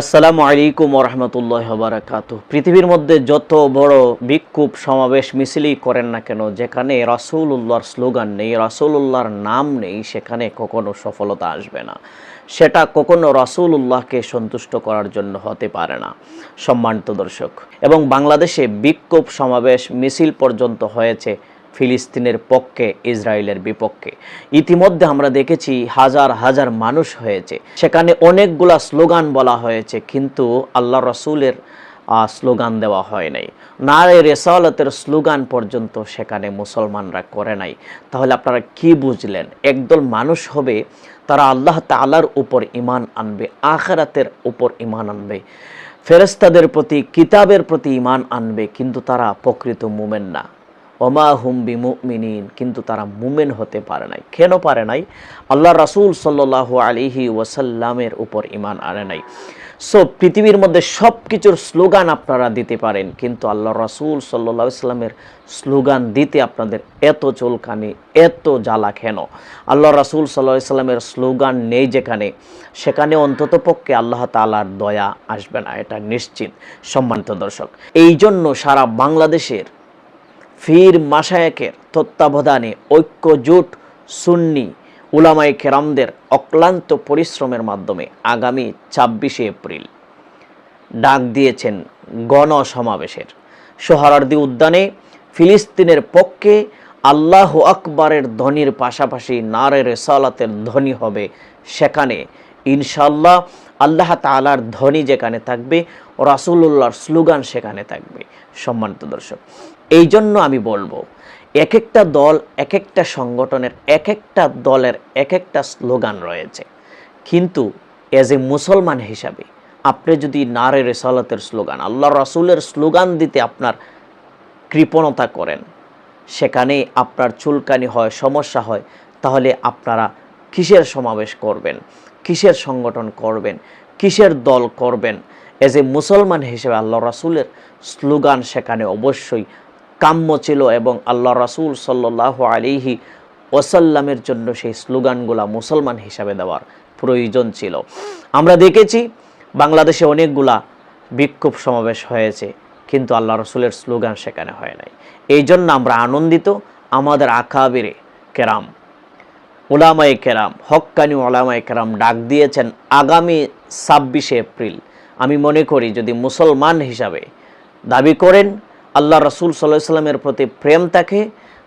আসসালামু আলাইকুম রহমতুল্লাহ বারাকাত পৃথিবীর মধ্যে যত বড় বিক্ষোভ, সমাবেশ, মিছিলই করেন না কেন, যেখানে রাসূলুল্লাহর স্লোগান নেই, রাসূলুল্লাহর নাম নেই, সেখানে কখনো সফলতা আসবে না। সেটা কখনো রাসূলুল্লাহকে সন্তুষ্ট করার জন্য হতে পারে না। সম্মানিত দর্শক, এবং বাংলাদেশে বিক্ষোভ, সমাবেশ, মিছিল পর্যন্ত হয়েছে। ফিলিস্তিনের পক্ষে, ইসরায়েলের বিপক্ষে। ইতিমধ্যে আমরা দেখেছি হাজার হাজার মানুষ হয়েছে। সেখানে অনেকগুলা স্লোগান বলা হয়েছে, কিন্তু আল্লাহ রসুলের স্লোগান দেওয়া হয় নাই। নারে রেসালতের স্লোগান পর্যন্ত সেখানে মুসলমানরা করে নাই। তাহলে আপনারা কি বুঝলেন? একদল মানুষ হবে, তারা আল্লাহ তালার উপর ইমান আনবে, আখেরাতের উপর ইমান আনবে। ফেরেস্তাদের প্রতি, কিতাবের প্রতি ইমান আনবে, কিন্তু তারা প্রকৃত মুমেন না। ওমা হুম বিমুমিনিন, কিন্তু তারা মুমেন হতে পারে নাই। কেন পারে নাই? আল্লাহ রাসূল সাল্লাহ আলিহি ওয়াসাল্লামের উপর ইমান আনে নাই। সো পৃথিবীর মধ্যে সব কিছুর স্লোগান আপনারা দিতে পারেন, কিন্তু আল্লাহ রাসূল সাল্লাহ ইসলামের স্লোগান দিতে আপনাদের এত চুলকানি, এত জ্বালা কেন? আল্লাহ রাসূল সাল্লাহ ইসলামের স্লোগান নেই যেখানে। সেখানে অন্তত পক্ষে আল্লাহ তালার দয়া আসবে না, এটা নিশ্চিত, সম্মানিত দর্শক। এই জন্য সারা বাংলাদেশের ফির মাসায়েকের তত্ত্বাবধানে ঐক্যজোট সুন্নি উলামায়ে কেরামদের অক্লান্ত পরিশ্রমের মাধ্যমে আগামী ছাব্বিশে এপ্রিল ডাক দিয়েছেন গণসমাবেশের। সোহরার্দি উদ্যানে ফিলিস্তিনের পক্ষে আল্লাহ আকবরের ধ্বনির পাশাপাশি নারে রেসালাতের ধ্বনি হবে সেখানে। ইনশাল্লাহ আল্লাহ তালার ধ্বনি যেখানে থাকবে রাসুল্লাহর স্লোগান সেখানে থাকবে। সম্মানিত দর্শক এই জন্য আমি বলব এক একটা দল এক একটা সংগঠনের এক একটা দলের এক একটা স্লোগান রয়েছে। কিন্তু এজ এ মুসলমান হিসাবে, আপনি যদি নারে রেসালতের স্লোগান আল্লাহ রাসুলের স্লোগান দিতে আপনার কৃপণতা করেন, সেখানে আপনার চুলকানি হয়, সমস্যা হয়, তাহলে আপনারা কিসের সমাবেশ করবেন? কিসের সংগঠন করবেন? কিসের দল করবেন? এজ এ মুসলমান হিসেবে আল্লাহ রাসুলের স্লোগান সেখানে অবশ্যই কাম্য ছিল এবং আল্লাহ রাসুল সাল্লাহ আলিহি ওসাল্লামের জন্য সেই স্লোগানগুলা মুসলমান হিসাবে দেওয়ার প্রয়োজন ছিল। আমরা দেখেছি বাংলাদেশে অনেকগুলা বিক্ষোভ সমাবেশ হয়েছে, কিন্তু আল্লাহ রসুলের স্লোগান সেখানে হয় নাই। এই জন্য আমরা আনন্দিত, আমাদের আকাবিরে কেরাম ওলামায়ে কেরাম হক্কানি ওলামায়ে কেরাম ডাক দিয়েছেন আগামী ছাব্বিশে এপ্রিল। আমি মনে করি যদি মুসলমান হিসাবে দাবি করেন, আল্লাহ রসুল সাল্লাহ সাল্লামের প্রতি প্রেম থাকে,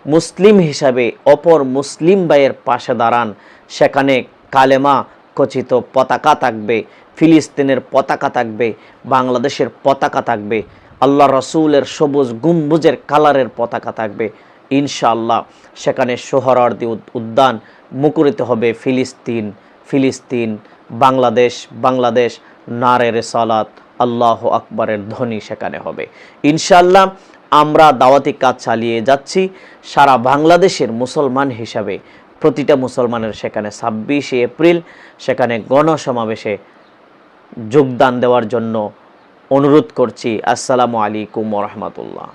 মুসলিম হিসাবে অপর মুসলিম ভাইয়ের পাশে দাঁড়ান, সেখানে কালেমা খচিত পতাকা থাকবে, ফিলিস্তিনের পতাকা থাকবে, বাংলাদেশের পতাকা থাকবে, আল্লাহ রসুলের সবুজ গুম্বুজের কালারের পতাকা থাকবে, ইনশাআল্লাহ সেখানে সোহরার্দি উদ্যান মুখরিত হবে ফিলিস্তিন ফিলিস্তিন, বাংলাদেশ বাংলাদেশ, নারে রেসালাত, আল্লাহ আকবরের ধ্বনি সেখানে হবে। ইনশাআল্লাহ, আমরা দাওয়াতি কাজ চালিয়ে যাচ্ছি। সারা বাংলাদেশের মুসলমান হিসাবে প্রতিটা মুসলমানের সেখানে ছাব্বিশে এপ্রিল, সেখানে গণসমাবেশে যোগদান দেওয়ার জন্য অনুরোধ করছি। আসসালামু আলাইকুম রহমতুল্লাহ।